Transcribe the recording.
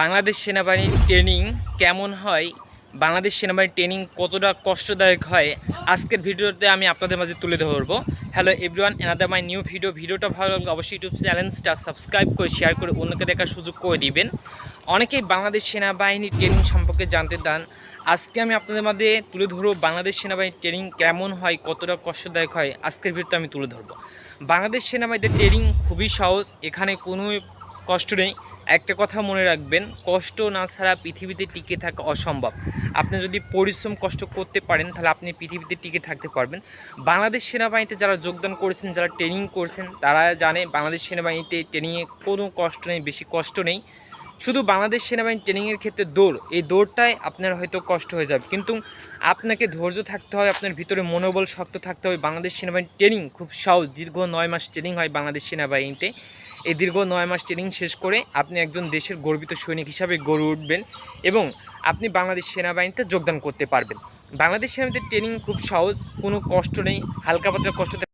বাংলাদেশ সেনাবাহিনীর ট্রেনিং কেমন হয়? বাংলাদেশ সেনাবাহিনীর ট্রেনিং কতটা কষ্টদায়ক হয়? আজকের ভিডিওতে আমি আপনাদের মাঝে তুলে ধরবো। হ্যালো এভরিওয়ান এনাদের মাই নিউ ভিডিও ভিডিওটা ভালো লাগলে অবশ্যই ইউটিউব চ্যানেলটা সাবস্ক্রাইব করে শেয়ার করে অন্যকে দেখার সুযোগ করে দিবেন। অনেকেই বাংলাদেশ সেনাবাহিনীর ট্রেনিং সম্পর্কে জানতে চান। আজকে আমি আপনাদের মাঝে তুলে ধরবো বাংলাদেশ সেনাবাহিনীর ট্রেনিং কেমন হয়, কতটা কষ্টদায়ক হয়। আজকের ভিডিওতে আমি তুলে ধরবো। বাংলাদেশ সেনাবাহিনীর ট্রেনিং খুবই সহজ। এখানে কোনো কষ্ট নেই। একটা কথা মনে রাখবেন, কষ্ট না ছাড়া পৃথিবীতে টিকে থাকা অসম্ভব। আপনি যদি পরিশ্রম, কষ্ট করতে পারেন, তাহলে আপনি পৃথিবীতে টিকে থাকতে পারবেন। বাংলাদেশ সেনাবাহিনীতে যারা যোগদান করেছেন, যারা ট্রেনিং করেছেন, তারা জানে বাংলাদেশ সেনাবাহিনীতে ট্রেনিংয়ে কোনো কষ্ট নেই, বেশি কষ্ট নেই। শুধু বাংলাদেশ সেনাবাহিনী ট্রেনিংয়ের ক্ষেত্রে দৌড়, এই দৌড়টাই আপনার হয়তো কষ্ট হয়ে যাবে। কিন্তু আপনাকে ধৈর্য থাকতে হবে, আপনার ভিতরে মনোবল শক্ত থাকতে হবে। বাংলাদেশ সেনাবাহিনীর ট্রেনিং খুব সহজ, দীর্ঘ নয় মাস ট্রেনিং হয় বাংলাদেশ সেনাবাহিনীতে। এই দীর্ঘ নয় মাস ট্রেনিং শেষ করে আপনি একজন দেশের গর্বিত সৈনিক হিসাবে গড়ে উঠবেন এবং আপনি বাংলাদেশ সেনাবাহিনীতে যোগদান করতে পারবেন। বাংলাদেশ সেনাবাহিনীতে ট্রেনিং খুব সহজ, কোনো কষ্ট নেই, হালকা পাতলা কষ্ট